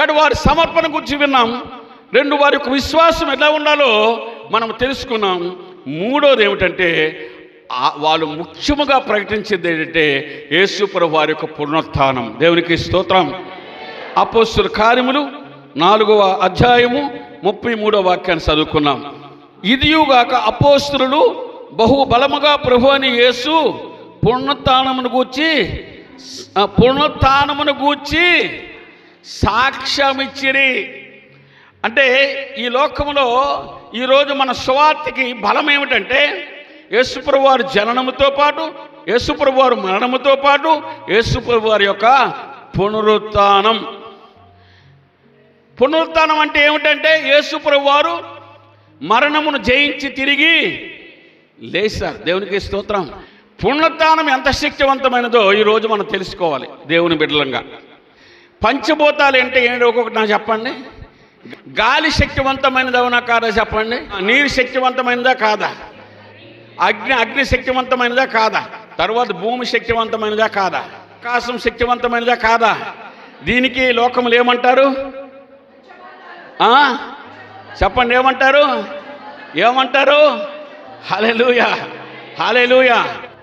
కానీ వారి సమర్పణ గురించి విన్నాం. రెండు వారి యొక్క విశ్వాసం ఎలా ఉండాలో మనం తెలుసుకున్నాం. మూడోది ఏమిటంటే వాళ్ళు ముఖ్యముగా ప్రకటించేది ఏంటంటే యేసుపుర వారి యొక్క పునరుత్థానం. దేవునికి స్తోత్రం. అపోస్తుల కార్యములు నాలుగవ అధ్యాయము ముప్పై మూడవ వాక్యాన్ని చదువుకున్నాం. ఇదియుగాక అపోస్తులు బహు బలముగా ప్రభు అని యేసు పునరుత్థానమును గూర్చి పునరుత్నమును పునరుత్థానమును గూర్చి సాక్ష్యమిచ్చిరి. అంటే ఈ లోకములో ఈరోజు మన సువార్తకి బలం ఏమిటంటే యేసుప్రభు వారి జననముతో పాటు యేసుప్రభు వారు మరణముతో పాటు యేసుప్రభు వారి యొక్క పునరుత్నం. పునరుత్నం అంటే ఏమిటంటే యేసుప్రభు వారు మరణమును జయించి తిరిగి లేచారు దేవునికి స్తోత్రం. పునరుత్నం ఎంత శక్తివంతమైనదో ఈరోజు మనం తెలుసుకోవాలి దేవుని బిడ్డలంగా. పంచభూతాలు అంటే ఏంటి? ఒక్కొక్కటి నాకు చెప్పండి. గాలి శక్తివంతమైనది అవునా కాదా చెప్పండి? నీరు శక్తివంతమైనదా కాదా? అగ్ని అగ్ని శక్తివంతమైనదా కాదా? తర్వాత భూమి శక్తివంతమైనదా కాదా? ఆకాశం శక్తివంతమైనదా కాదా? దీనికి లోకములు ఏమంటారు? చెప్పండి ఏమంటారు? ఏమంటారు? హలెలూయ హలెలూయ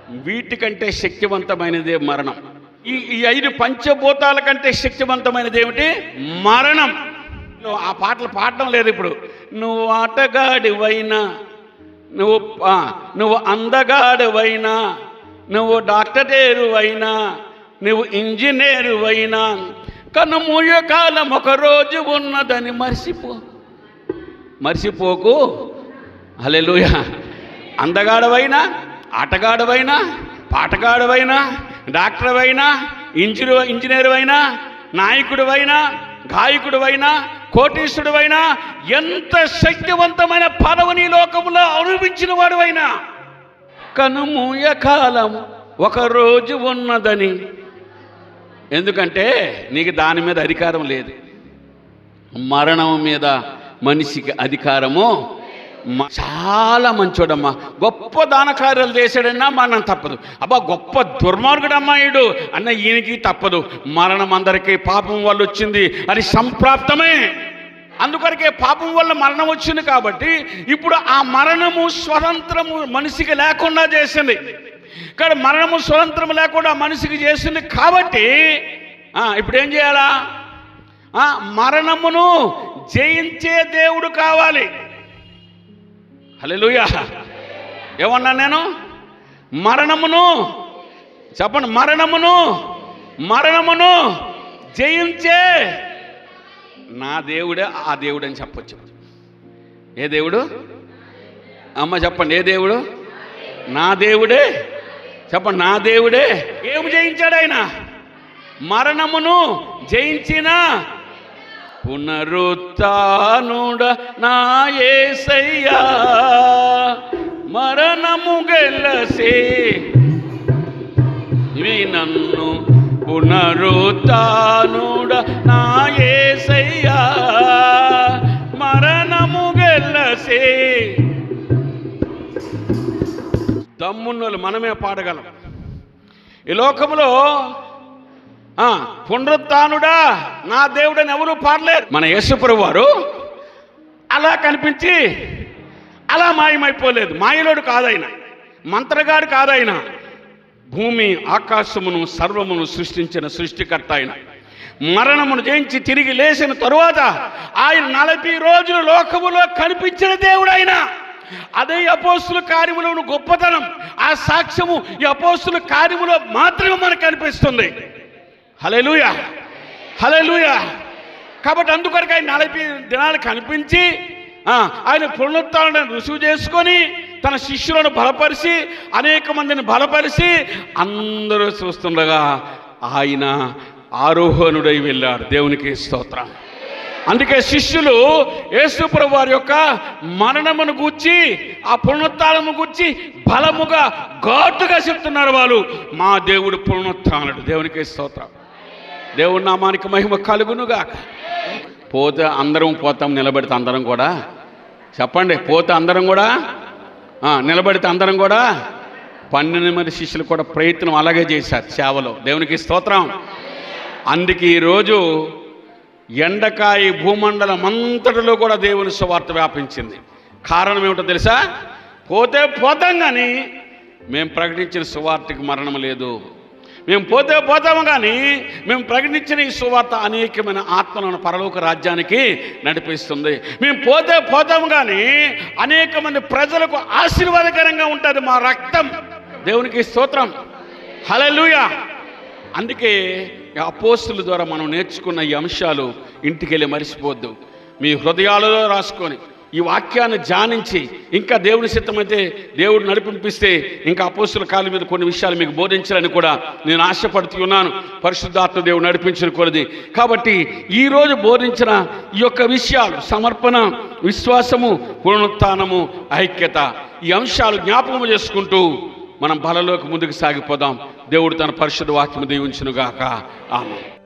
వీటికంటే శక్తివంతమైనదే మరణం. ఈ ఈ ఐదు పంచభూతాల కంటే శక్తివంతమైనది ఏమిటి మరణం. నువ్వు ఆ పాటలు పాడడం లేదు ఇప్పుడు. నువ్వు ఆటగాడివైనా నువ్వు నువ్వు అందగాడివైనా నువ్వు డాక్టరేరువైనా నువ్వు ఇంజనీరువైనా కనుమూయ కాలం ఒకరోజు ఉన్నదని మర్చిపో. మర్చిపోకు. హలెలుయ అందగాడవైనా ఆటగాడవైనా పాటగాడవైనా డాక్టర్ అయినా ఇంజనీరు ఇంజనీరు అయినా నాయకుడివైనా గాయకుడివైనా కోటీశ్వరుడివైనా ఎంత శక్తివంతమైన పదవిని లోకంలో అనుభవించిన వాడువైనా కనుమూయ కాలం ఒకరోజు ఉన్నదని. ఎందుకంటే నీకు దాని మీద అధికారం లేదు. మరణం మీద మనిషికి అధికారము చాలా మంచోడమ్మా. గొప్ప దాన కార్యాలు చేశాడన్నా మనం తప్పదు. అబ్బా గొప్ప దుర్మార్గుడమ్మా దుర్మార్గుడమ్మాయుడు అన్న ఈయనకి తప్పదు. మరణం అందరికీ పాపం వల్ల వచ్చింది అది సంప్రాప్తమే. అందుకొరకే పాపం వల్ల మరణం వచ్చింది కాబట్టి ఇప్పుడు ఆ మరణము స్వతంత్రము మనిషికి లేకుండా చేసింది. కానీ మరణము స్వతంత్రం లేకుండా మనిషికి చేసింది కాబట్టి ఇప్పుడు ఏం చేయాలా? ఆ, మరణమును జయించే దేవుడు కావాలి. హలెలుయా ఏమన్నా నేను? మరణమును. చెప్పండి మరణమును. మరణమును జయించే నా దేవుడే ఆ దేవుడు అని చెప్పొచ్చు. ఏ దేవుడు? అమ్మ చెప్పండి ఏ దేవుడు? నా దేవుడే. చెప్పండి నా దేవుడే. ఏమి జయించాడు ఆయన? మరణమును జయించిన పునరుత్నుడ నాయసయ్యా మరణము గెలసే ఇవి నన్ను పునరుత్నుడ నా మరణము గెలసే దమ్మున్నోళ్ళు మనమే పాడగలం. ఈ లోకంలో పునరుత్నుడా నా దేవుడని ఎవరు పాడలేరు. మన యేసుప్రభు వారు అలా కనిపించి అలా మాయమైపోలేదు. మాయలోడు కాదాయన మంత్రగాడు కాదాయన భూమి ఆకాశమును సర్వమును సృష్టించిన సృష్టికర్త ఆయన మరణమును జయించి తిరిగి లేచిన తరువాత ఆయన నలభై రోజులు లోకములో కనిపించిన దేవుడైన. అదే అపోస్తుల కార్యములోని గొప్పతనం ఆ సాక్ష్యము ఈ అపోస్తుల కార్యములో మాత్రమే మనకు కనిపిస్తుంది. హలెలూయ హలెలూయ కాబట్టి అందుకొరకు ఆయన నలభై దినాలు కనిపించి ఆయన పునరుత్థానాన్ని రుసువు చేసుకొని తన శిష్యులను బలపరిచి అనేక మందిని బలపరిచి అందరూ చూస్తుండగా ఆయన ఆరోహణుడై వెళ్ళాడు. దేవునికి స్తోత్రం. అందుకే శిష్యులు యేసుప్రభు వారి యొక్క మరణమును గూర్చి ఆ పునరుత్నము గూర్చి బలముగా ఘాటుగా చెప్తున్నారు వాళ్ళు. మా దేవుడు పునరుత్థానుడు దేవునికి స్తోత్రం. దేవుడి నామానికి మహిమ కలుగునుగా పోతే అందరం పోతాం నిలబెడితే అందరం కూడా. చెప్పండి పోతే అందరం కూడా? నిలబడితే అందరం కూడా? పన్నెండు మంది శిష్యులు కూడా ప్రయత్నం అలాగే చేశారు సేవలో. దేవునికి స్తోత్రం. అందుకే ఈరోజు ఎండకాయ భూమండలం అంతటిలో కూడా దేవుని సువార్త వ్యాపించింది. కారణం ఏమిటో తెలుసా? పోతే పోతాం కానీ మేము ప్రకటించిన సువార్తకి మరణం లేదు. మేము పోతే పోతాము కానీ మేము ప్రకటించిన ఈ సువార్త అనేకమైన ఆత్మలను పరలోక రాజ్యానికి నడిపిస్తుంది. మేము పోతే పోతాము కానీ అనేక మంది ప్రజలకు ఆశీర్వాదకరంగా ఉంటుంది మా రక్తం. దేవునికి స్తోత్రం. హలలుయా అందుకే అపోస్తుల ద్వారా మనం నేర్చుకున్న ఈ అంశాలు ఇంటికి వెళ్ళి మరిచిపోద్దు. మీ హృదయాలలో రాసుకొని ఈ వాక్యాన్ని ధ్యానించి ఇంకా దేవుని సిద్ధమైతే దేవుడు నడిపింపిస్తే ఇంకా అపోస్తుల కాలం మీద కొన్ని విషయాలు మీకు బోధించాలని కూడా నేను ఆశపడుతూ ఉన్నాను. పరిశుద్ధాత్మ దేవుడు నడిపించిన కొలది. కాబట్టి ఈరోజు బోధించిన ఈ యొక్క విషయాలు సమర్పణ విశ్వాసము పునరుత్నము ఐక్యత ఈ అంశాలు జ్ఞాపకం చేసుకుంటూ మనం బలలోకి ముందుకు సాగిపోదాం. దేవుడు తన పరిశుద్ధ వాక్యము దీవించునుగాక. ఆమె